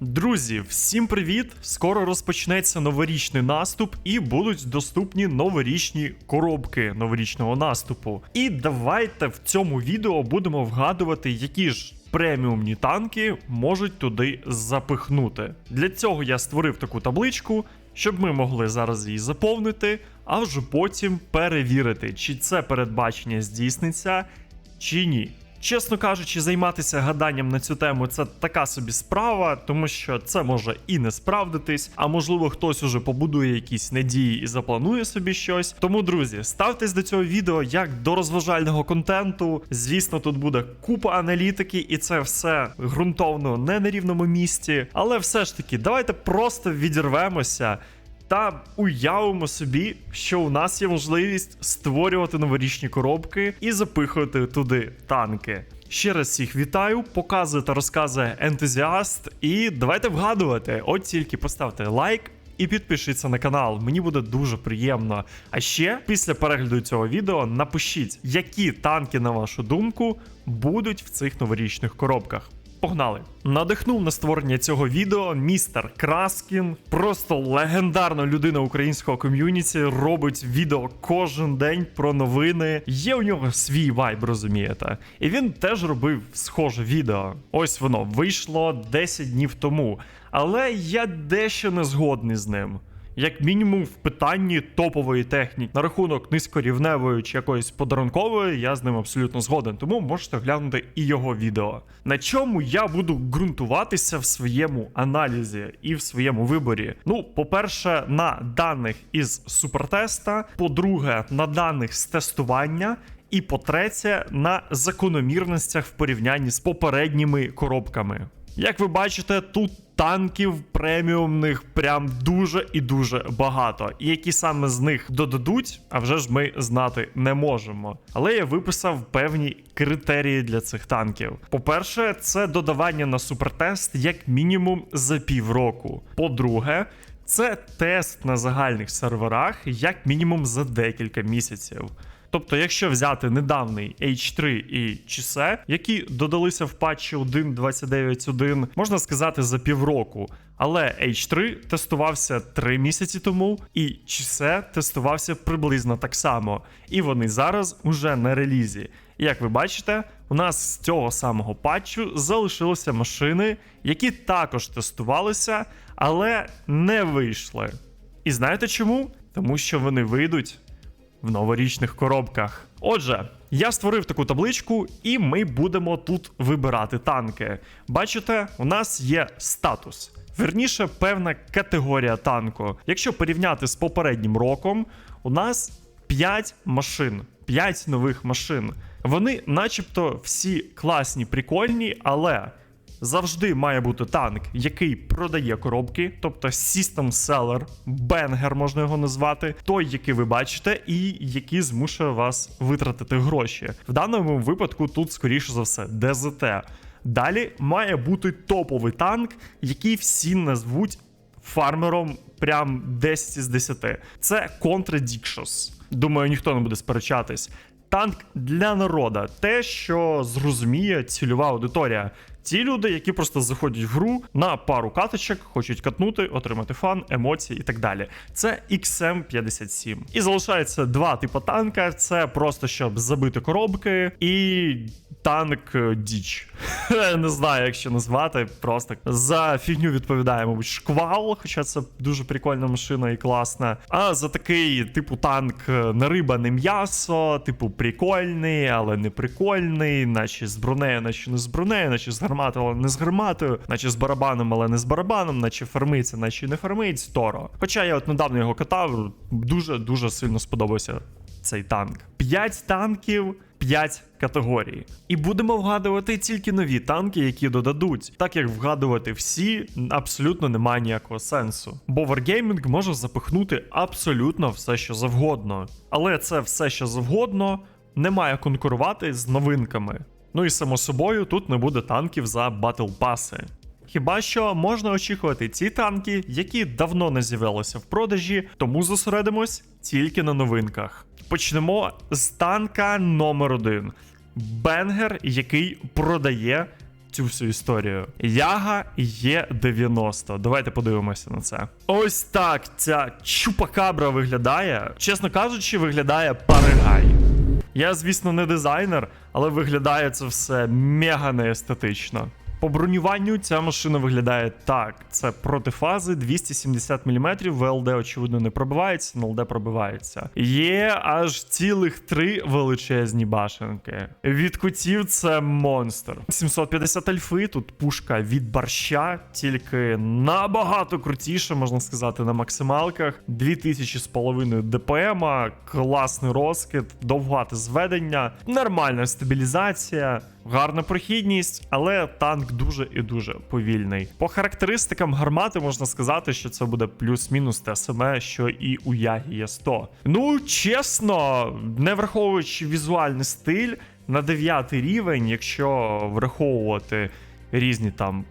Друзі, всім привіт! Скоро розпочнеться новорічний наступ і будуть доступні новорічні коробки новорічного наступу. І давайте в цьому відео будемо вгадувати, які ж преміумні танки можуть туди запихнути. Для цього я створив таку табличку, щоб ми могли зараз її заповнити, а вже потім перевірити, чи це передбачення здійсниться, чи ні. Чесно кажучи, займатися гаданням на цю тему це така собі справа, тому що це може і не справдитись, а можливо хтось уже побудує якісь надії і запланує собі щось. Тому, друзі, ставтесь до цього відео як до розважального контенту. Звісно, тут буде купа аналітики, і це все ґрунтовно не на рівному місці. Але все ж таки, давайте просто відірвемося та уявимо собі, що у нас є можливість створювати новорічні коробки і запихувати туди танки. Ще раз всіх вітаю, показує та розказує ентузіаст. І давайте вгадувати. От тільки поставте лайк. І підпишіться на канал, мені буде дуже приємно. А ще після перегляду цього відео напишіть, які танки, на вашу думку, будуть в цих новорічних коробках. Погнали! Надихнув на створення цього відео містер Краскін. Просто легендарна людина українського ком'юніті. Робить відео кожен день про новини. Є у нього свій вайб, розумієте. І він теж робив схоже відео. Ось воно вийшло 10 днів тому. Але я дещо не згодний з ним як мінімум в питанні топової техніки. На рахунок низькорівневої чи якоїсь подарункової, я з ним абсолютно згоден. Тому можете глянути і його відео. На чому я буду ґрунтуватися в своєму аналізі і в своєму виборі? Ну, по-перше, на даних із супертеста, по-друге, на даних з тестування. І по-третє, на закономірностях в порівнянні з попередніми коробками. Як ви бачите, тут танків преміумних прям дуже і дуже багато. І які саме з них додадуть, а вже ж ми знати не можемо. Але я виписав певні критерії для цих танків. По-перше, це додавання на супертест як мінімум за півроку. По-друге, це тест на загальних серверах як мінімум за декілька місяців. Тобто, якщо взяти недавний H3 і Чісе, які додалися в патчі 1.29.1, можна сказати за півроку. Але H3 тестувався 3 місяці тому, і Чісе тестувався приблизно так само. І вони зараз уже на релізі. І як ви бачите, у нас з цього самого патчу залишилися машини, які також тестувалися, але не вийшли. І знаєте чому? Тому що вони вийдуть в новорічних коробках. Отже, я створив таку табличку, і ми будемо тут вибирати танки. Бачите, у нас є статус. Верніше, певна категорія танку. Якщо порівняти з попереднім роком, у нас 5 машин, 5 нових машин. Вони, начебто, всі класні, прикольні, але завжди має бути танк, який продає коробки, тобто System Seller, бенгер можна його назвати, той, який ви бачите, і який змушує вас витратити гроші. В даному випадку тут, скоріше за все, ДЗТ. Далі має бути топовий танк, який всі назвуть фармером прям 10 з 10. Це Contradictions. Думаю, ніхто не буде сперечатись. Танк для народа, те, що зрозуміє цільова аудиторія. Ті люди, які просто заходять в гру на пару каточок, хочуть катнути, отримати фан, емоції і так далі. Це XM57. І залишається два типи танка: це просто щоб забити коробки, і танк е, діч. Не знаю, як ще назвати. Просто за фігню відповідає, мабуть, шквал, хоча це дуже прикольна машина і класна. А за такий, типу, танк не риба, не м'ясо, типу, прикольний, але не прикольний, наче з бронею, наче не з бронею, наче з гарматою, але не з гарматою, наче з барабаном, але не з барабаном, наче фармиться, наче не фармить Торо. Хоча я от недавно його катав, дуже дуже сильно сподобався цей танк. 5 танків. 5 категорій. І будемо вгадувати тільки нові танки, які додадуть, так як вгадувати всі абсолютно немає ніякого сенсу. Бо Wargaming може запихнути абсолютно все, що завгодно. Але це все, що завгодно, не має конкурувати з новинками. Ну і само собою тут не буде танків за батл паси. Хіба що можна очікувати ті танки, які давно не з'явилися в продажі, тому зосередимось тільки на новинках. Почнемо з танка номер 1 Бенгер, який продає цю всю історію. Яга є 90. Давайте подивимося на це. Ось так ця чупакабра виглядає. Чесно кажучи, виглядає паригай. Я, звісно, не дизайнер, але виглядає це все мега неестетично. По бронюванню ця машина виглядає так: це протифази 270 мм, ВЛД, очевидно, не пробивається, НЛД пробивається. Є аж цілих три величезні башенки. Від кутів це монстр. 750 альфи, тут пушка від борща, тільки набагато крутіше, можна сказати, на максималках. 2000 з половиною ДПМа, класний розкид, довгате зведення, нормальна стабілізація. Гарна прохідність, але танк дуже і дуже повільний. По характеристикам гармати можна сказати, що це буде плюс-мінус те саме, що і у Ягі є 100. Ну, чесно, не враховуючи візуальний стиль, на 9 рівень, якщо враховувати різні там.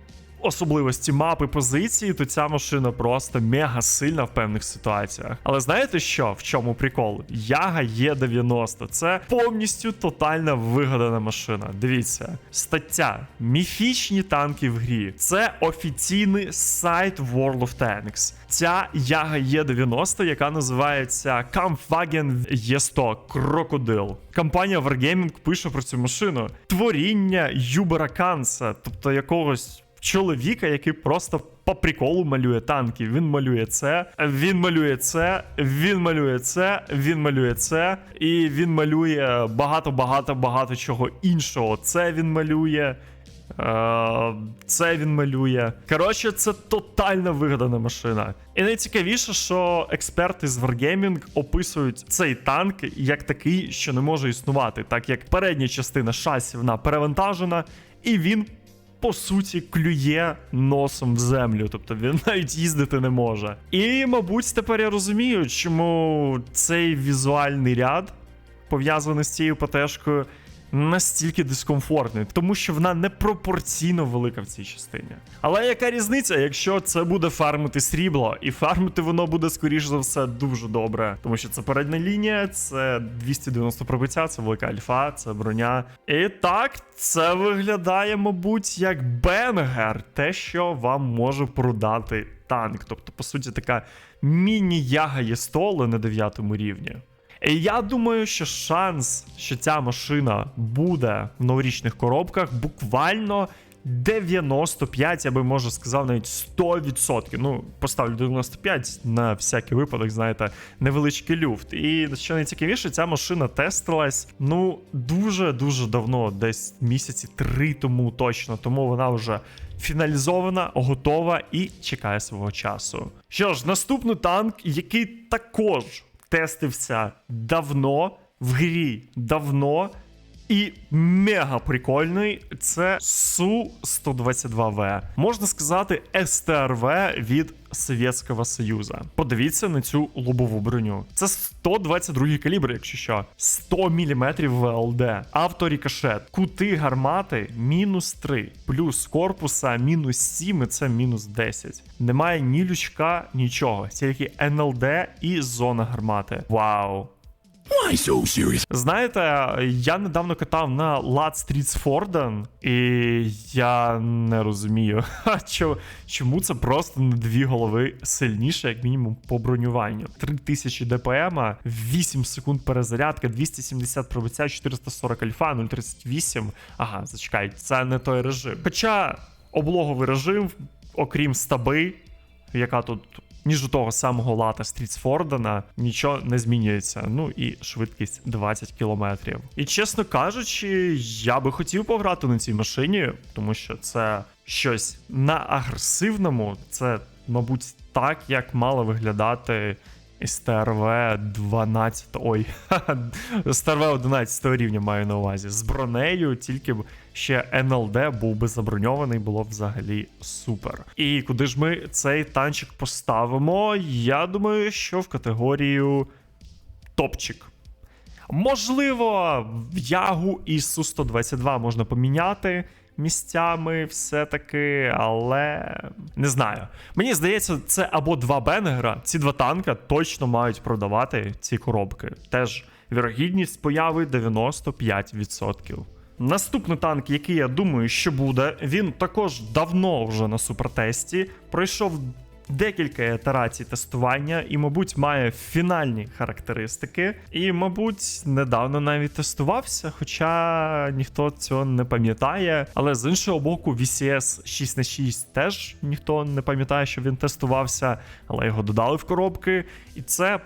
Особливості мапи позиції, то ця машина просто мега сильна в певних ситуаціях. Але знаєте що? В чому прикол? Яга є 90. Це повністю тотальна вигадана машина. Дивіться, стаття Міфічні танки в грі. Це офіційний сайт World of Tanks. Ця Яга є 90, яка називається Kampfwagen E100 Крокодил. Компанія Wargaming пише про цю машину. Творіння Юбера Канса, тобто якогось чоловіка, який просто по приколу малює танки. Він малює це, він малює це, він малює це, він малює це, і він малює багато-багато багато чого іншого. Це він малює. е, Це він малює. Коротше, це тотально вигадана машина. І найцікавіше, що експерти з Wargaming описують цей танк як такий, що не може існувати, так як передня частина шасі вона перевантажена, і він по суті клює носом в землю, тобто він навіть їздити не може. І, мабуть, тепер я розумію, чому цей візуальний ряд пов'язаний з цією ПТшкою настільки дискомфортний, тому що вона непропорційно велика в цій частині. Але яка різниця, якщо це буде фармити срібло, і фармити воно буде, скоріш за все, дуже добре, тому що це передня лінія, це 290 пробиття, це велика альфа, це броня. І так, це виглядає, мабуть, як бенгер, те, що вам може продати танк. Тобто, по суті, така міні-яга є столи на 9 рівні. І я думаю, що шанс, що ця машина буде в новорічних коробках, буквально 95, я би може сказав, навіть 100%. Ну, поставлю 95 на всякий випадок, знаєте, невеличкий люфт. І що найцікавіше, ця машина тестилась ну дуже-дуже давно, десь місяці три тому точно. Тому вона вже фіналізована, готова і чекає свого часу. Що ж, наступний танк, який також тестився давно в грі давно. І мега прикольний це су 122 в можна сказати, СТРВ від Совєтського Союзу. Подивіться на цю лобову броню. Це 122 калібр, якщо що, 100 мм ВЛД, авторікошет, кути гармати мінус 3, плюс корпуса мінус 7, і це мінус 10. Немає ні лючка, нічого, тільки НЛД і зона гармати. Вау! Why so serious? Знаєте, я недавно катав на Lad Streets Forden, і я не розумію, чо- чому це просто на дві голови сильніше, як мінімум, по бронюванню. 3000 ДПМ, 8 секунд перезарядка, 270 пробиття, 440 альфа, 038. Ага, зачекай, це не той режим. Хоча облоговий режим, окрім стаби, яка тут. Ніж у того самого лата Стрітсфордена нічого не змінюється. Ну і швидкість 20 кілометрів. І чесно кажучи, я би хотів пограти на цій машині, тому що це щось на агресивному. Це, мабуть, так, як мало виглядати СТРВ 12. Ой, СТРВ 11 рівня маю на увазі. З бронею, тільки ще НЛД був би заброньований, було взагалі супер. І куди ж ми цей танчик поставимо? Я думаю, що в категорію топчик. Можливо, Ягу і Су-122 можна поміняти місцями все-таки, але не знаю. Мені здається, це або два бенгера, ці два танка точно мають продавати ці коробки. Теж вірогідність появи 95%. Наступний танк, який я думаю, що буде, він також давно вже на супертесті. Пройшов декілька ітерацій тестування і, мабуть, має фінальні характеристики. І, мабуть, недавно навіть тестувався, хоча ніхто цього не пам'ятає. Але з іншого боку, VCS 6 на 6 теж ніхто не пам'ятає, що він тестувався, але його додали в коробки. І це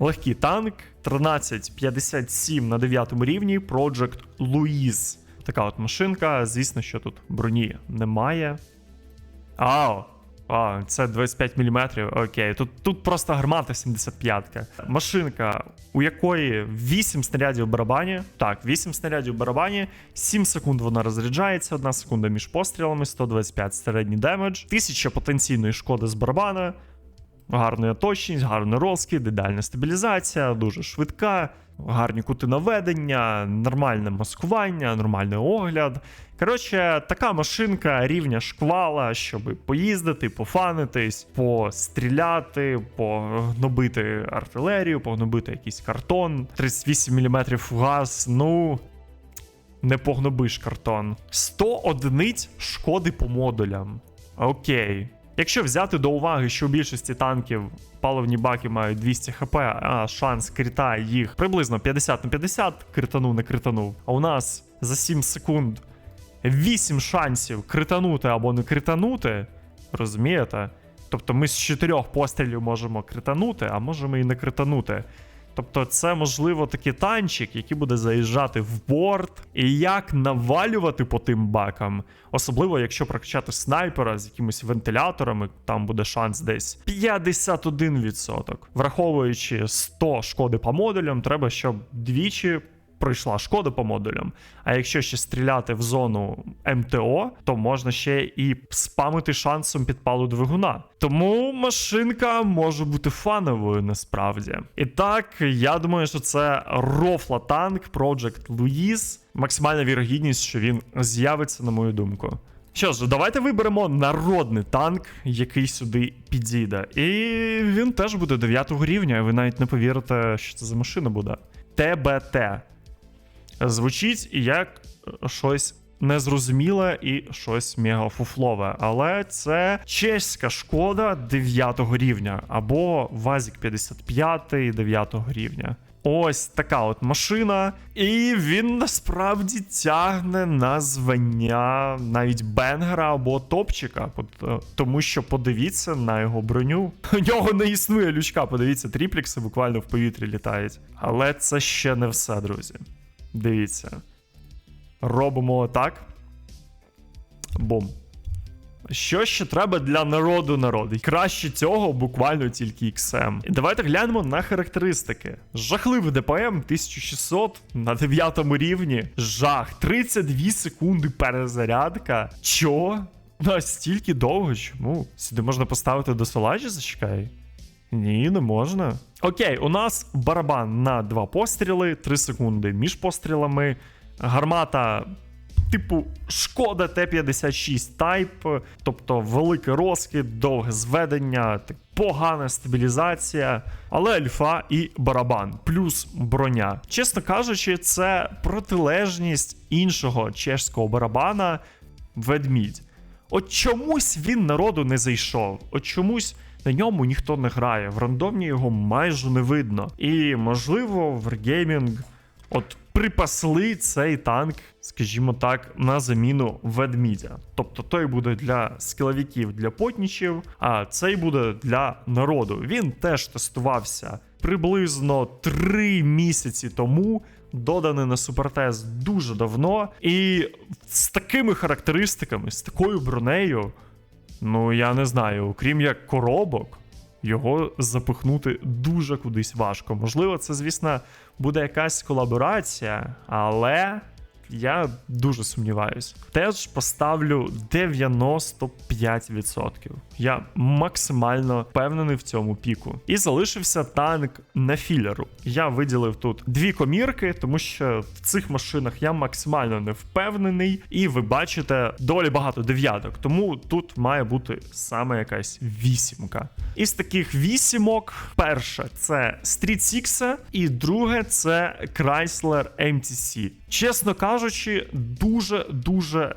легкий танк 1357 на 9 рівні Project Louise. Така от машинка. Звісно, що тут броні немає. Ау! А, це 25 мм. Окей, тут, тут просто гармата 75-ка. Машинка, у якої 8 снарядів в барабані. Так, 8 снарядів в барабані, 7 секунд вона розряджається, 1 секунда між пострілами, 125 середній демедж, 1000 потенційної шкоди з барабана. Гарна точність, гарний розкид, ідеальна стабілізація, дуже швидка, гарні кути наведення, нормальне маскування, нормальний огляд. Коротше, така машинка рівня шквала, щоб поїздити, пофанитись, постріляти, погнобити артилерію, погнобити якийсь картон. 38 мм газ, ну. Не погнобиш картон. 100 одиниць шкоди по модулям. Окей. Якщо взяти до уваги, що у більшості танків паливні баки мають 200 хп, а шанс крита їх приблизно 50 на 50, кританув, не кританув. А у нас за 7 секунд 8 шансів кританути або не кританути. Розумієте? Тобто ми з 4 пострілів можемо кританути, а можемо і не кританути. Тобто, це можливо такий танчик, який буде заїжджати в борт, і як навалювати по тим бакам, особливо якщо прокачати снайпера з якимись вентиляторами, там буде шанс десь 51%. Враховуючи 100 шкоди по модулям, треба, щоб двічі. Пройшла шкода по модулям. А якщо ще стріляти в зону МТО, то можна ще і спамити шансом підпалу двигуна. Тому машинка може бути фановою насправді. І так, я думаю, що це рофла танк Project Louise. Максимальна вірогідність, що він з'явиться, на мою думку. Що ж, давайте виберемо народний танк, який сюди підійде. І він теж буде 9 рівня, ви навіть не повірите, що це за машина буде. ТБТ. Звучить як щось незрозуміле і щось мегафуфлове. Але це чеська шкода 9 рівня, або Вазік 55 9 рівня. Ось така от машина, і він насправді тягне на звання навіть бенгера або топчика, е, тому що подивіться на його броню. У нього не існує лючка, подивіться, тріплікси буквально в повітрі літають. Але це ще не все, друзі. Дивіться. Робимо так. Бум. Що ще треба для народу народу? Краще цього буквально тільки XM. Давайте глянемо на характеристики. Жахливий ДПМ 1600 на 9 рівні. Жах. 32 секунди перезарядка. Чо? Настільки довго? Чому? Сюди можна поставити до солажі, зачекай. Ні, не можна. Окей, у нас барабан на два постріли, 3 секунди між пострілами. Гармата, типу, шкода Т-56 Type, тобто великий розкид, довге зведення, так, погана стабілізація, але альфа і барабан, плюс броня. Чесно кажучи, це протилежність іншого чешського барабана ведмідь. От чомусь він народу не зайшов. От чомусь на ньому ніхто не грає. В рандомні його майже не видно. І можливо, в Wargaming от припасли цей танк, скажімо так, на заміну ведмідя. Тобто той буде для скіловиків, для потнічів, а цей буде для народу. Він теж тестувався приблизно 3 місяці тому. Доданий на супертест дуже давно, і з такими характеристиками, з такою бронею, ну я не знаю, окрім як коробок, його запихнути дуже кудись важко. Можливо, це, звісно, буде якась колаборація, але я дуже сумніваюсь. Теж поставлю 95%. Я максимально впевнений в цьому піку. І залишився танк на філеру. Я виділив тут дві комірки, тому що в цих машинах я максимально не впевнений, і ви бачите доволі багато дев'яток. Тому тут має бути саме якась вісімка. Із таких вісімок, перша це Street Six, і друге це Chrysler MTC. Чесно кажучи, дуже дуже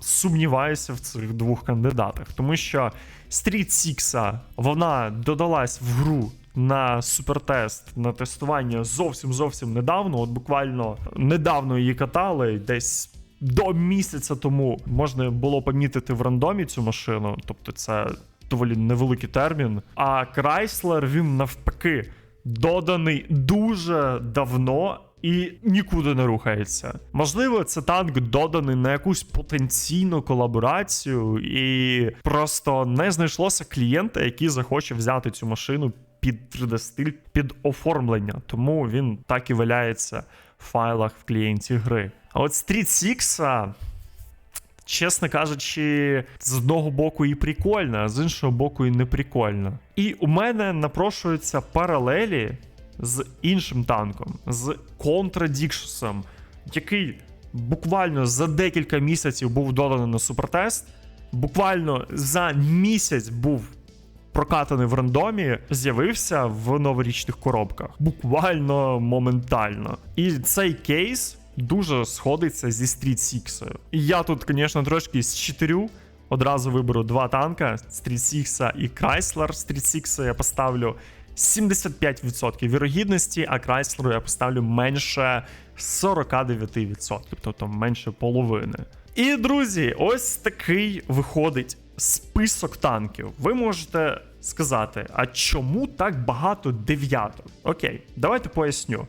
сумніваюся в цих двох кандидатах, тому що Street Six, вона додалась в гру на супертест на тестування зовсім зовсім недавно. От буквально недавно її катали десь. До місяця тому можна було помітити в рандомі цю машину, тобто це доволі невеликий термін. А Chrysler, він навпаки доданий дуже давно і нікуди не рухається. Можливо, це танк доданий на якусь потенційну колаборацію, і просто не знайшлося клієнта, який захоче взяти цю машину під 3D-стиль, під оформлення. Тому він так і валяється в файлах в клієнті гри. А от Street Six, чесно кажучи, з одного боку і прикольно, а з іншого боку, і не прикольно. І у мене напрошуються паралелі з іншим танком, з Contradictions, який буквально за декілька місяців був доданий на супертест. Буквально за місяць був прокатаний в рандомі, з'явився в новорічних коробках. Буквально моментально. І цей кейс дуже сходиться зі Street Six. І я тут, звісно, трошки щитерю. Одразу виберу два танка: Street Six і Chrysler. Street Six я поставлю 75% вірогідності, а Chrysler я поставлю менше 49%, тобто менше половини. І друзі, ось такий виходить список танків. Ви можете сказати, а чому так багато дев'яток? Окей, давайте поясню.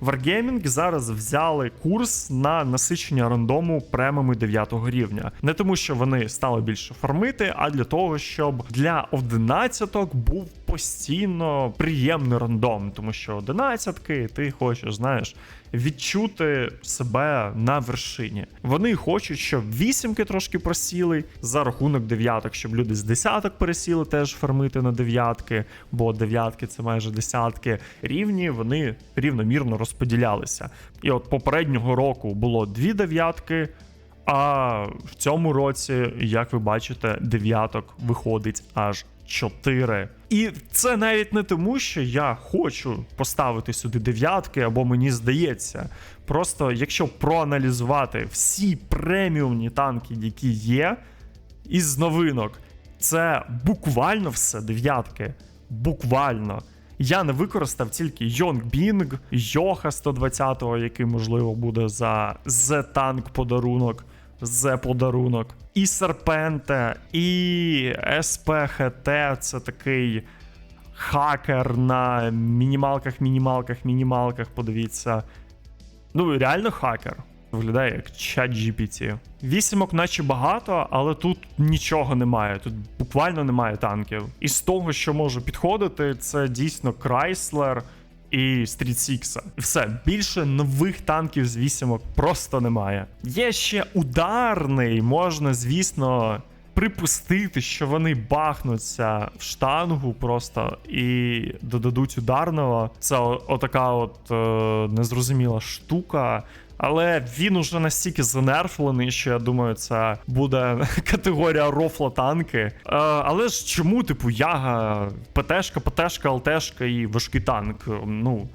Wargaming зараз взяли курс на насичення рандому премами 9 рівня. Не тому, що вони стали більше фармити, а для того, щоб для 11 був постійно приємний рандом, тому що 11-ки ти хочеш, знаєш, відчути себе на вершині. Вони хочуть, щоб вісімки трошки просіли за рахунок дев'яток, щоб люди з десяток пересіли теж фармити на дев'ятки, бо дев'ятки це майже десятки. Рівні вони рівномірно розподілялися. І от попереднього року було дві дев'ятки. А в цьому році, як ви бачите, дев'яток виходить аж 4. І це навіть не тому, що я хочу поставити сюди дев'ятки, або мені здається. Просто якщо проаналізувати всі преміумні танки, які є, із новинок, це буквально все дев'ятки. Буквально. Я не використав тільки Йонгбінг, Йоха 120-го, який, можливо, буде за Z-танк подарунок. З подарунок. І Серпенте, і СПХТ це такий хакер на мінімалках, мінімалках, мінімалках. Подивіться. Ну, реально хакер. Виглядає як чат GPT. Вісімок, наче багато, але тут нічого немає. Тут буквально немає танків. І з того, що може підходити, це дійсно Chrysler і Стріт Сікса. Все, більше нових танків з вісімок просто немає. Є ще ударний, можна, звісно. Припустити, що вони бахнуться в штангу просто і додадуть ударного. Це отака от е, незрозуміла штука. Але він уже настільки занерфлений, що я думаю, це буде категорія рофла танки. Е, але ж чому, типу, яга, ПТшка, ПТшка, ЛТшка і важкий танк? Ну,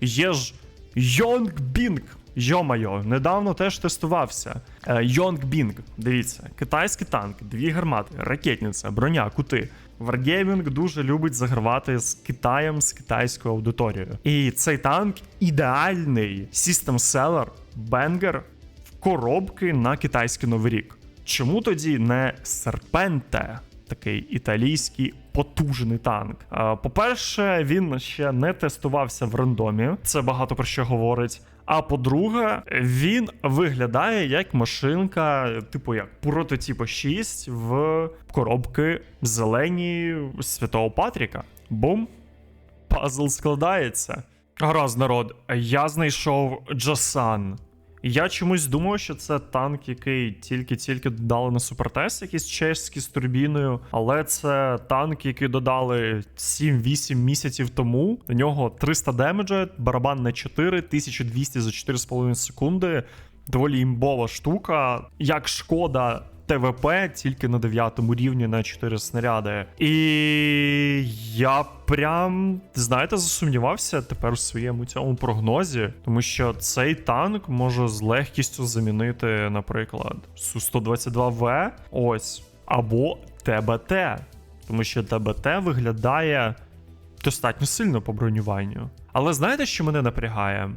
є ж Йонг Бінг. Йо-майо, недавно теж тестувався. Йонг Бінг, дивіться, китайський танк, дві гармати, ракетниця, броня, кути. Wargaming дуже любить загравати з Китаєм, з китайською аудиторією. І цей танк ідеальний seller, бенгер в коробки на китайський новий рік. Чому тоді не Серпенте? Такий італійський потужний танк. Е, По-перше, він ще не тестувався в рандомі. Це багато про що говорить. А по-друге, він виглядає як машинка, типу як прототипу 6 в коробки зелені Святого Патріка. Бум! Пазл складається. Гаразд, народ, я знайшов Джасан. Я чомусь думав, що це танк, який тільки-тільки додали на супертест, якийсь чеський з турбіною, але це танк, який додали 7-8 місяців тому. У нього 300 демеджа, барабан на 4, 1200 за 4,5 секунди. Доволі імбова штука. Як шкода ТВП тільки на 9 рівні на 4 снаряди. І я прям, знаєте, засумнівався тепер у своєму цьому прогнозі, тому що цей танк може з легкістю замінити, наприклад, Су-122В, ось, або ТБТ. Тому що ТБТ виглядає достатньо сильно по бронюванню. Але знаєте, що мене напрягає?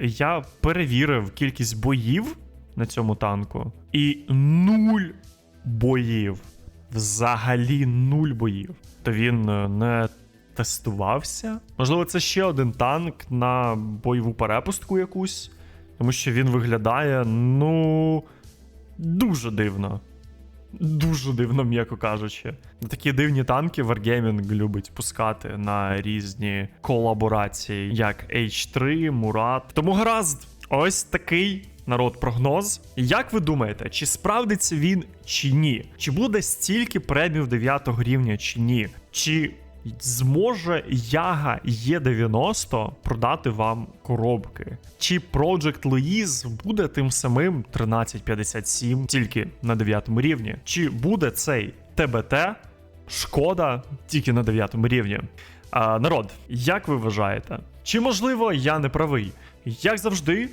Я перевірив кількість боїв на цьому танку, і нуль боїв. Взагалі нуль боїв. То він е, не тестувався. Можливо, це ще один танк на бойову перепустку якусь, тому що він виглядає, ну, дуже дивно. Дуже дивно, м'яко кажучи. Такі дивні танки Wargaming любить пускати на різні колаборації, як H3, Мурат. Тому гаразд, ось такий народ прогноз. Як ви думаєте, чи справдиться він чи ні? Чи буде стільки премів 9 рівня чи ні? Чи зможе Яга Є90 продати вам коробки? Чи Project Louise буде тим самим 1357 тільки на 9 рівні? Чи буде цей ТБТ шкода тільки на 9 рівні? А, народ, як ви вважаєте? Чи можливо я не правий? Як завжди,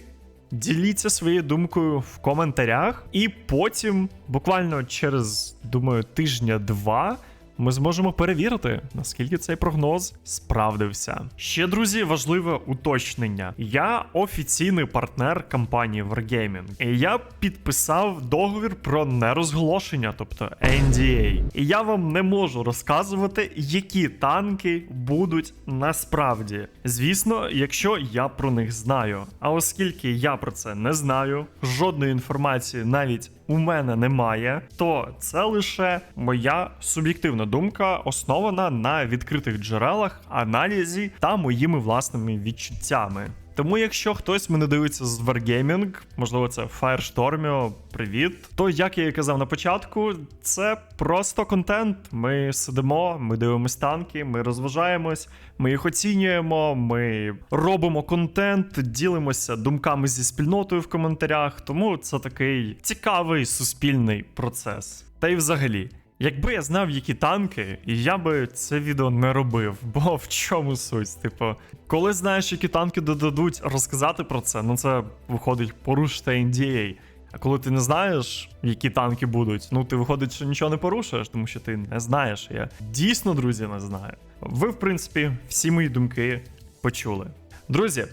діліться своєю думкою в коментарях, і потім, буквально через, думаю, тижня-два. Ми зможемо перевірити, наскільки цей прогноз справдився. Ще, друзі, важливе уточнення. Я офіційний партнер компанії Wargaming. І я підписав договір про нерозголошення, тобто NDA. І я вам не можу розказувати, які танки будуть насправді. Звісно, якщо я про них знаю. А оскільки я про це не знаю, жодної інформації навіть у мене немає, то це лише моя суб'єктивна думка, основана на відкритих джерелах, аналізі та моїми власними відчуттями. Тому, якщо хтось мене дивиться з Wargaming, можливо, це Firestormio, привіт. То як я і казав на початку, це просто контент. Ми сидимо, ми дивимось танки, ми розважаємось, ми їх оцінюємо, ми робимо контент, ділимося думками зі спільнотою в коментарях. Тому це такий цікавий суспільний процес. Та й взагалі. Якби я знав, які танки, я би це відео не робив. Бо в чому суть? Типу, коли знаєш, які танки додадуть, розказати про це, ну це виходить порушити NDA. А коли ти не знаєш, які танки будуть, ну ти виходить, що нічого не порушуєш, тому що ти не знаєш. Я дійсно, друзі, не знаю. Ви, в принципі, всі мої думки почули. Друзі,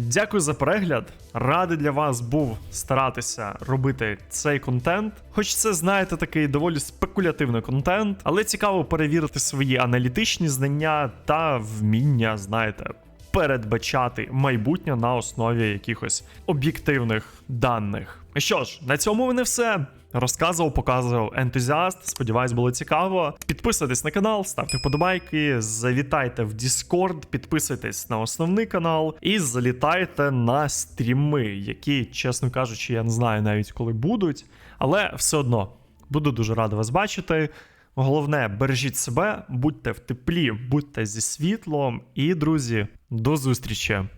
Дякую за перегляд. Радий для вас був старатися робити цей контент. Хоч це, знаєте, такий доволі спекулятивний контент, але цікаво перевірити свої аналітичні знання та вміння, знаєте, передбачати майбутнє на основі якихось об'єктивних даних. Що ж, на цьому мене все. Розказував, показував ентузіаст. Сподіваюсь, було цікаво. Підписуйтесь на канал, ставте вподобайки, завітайте в Discord, підписуйтесь на основний канал і залітайте на стріми, які, чесно кажучи, я не знаю навіть коли будуть. Але все одно буду дуже радий вас бачити. Головне, бережіть себе, будьте в теплі, будьте зі світлом. І, друзі, до зустрічі!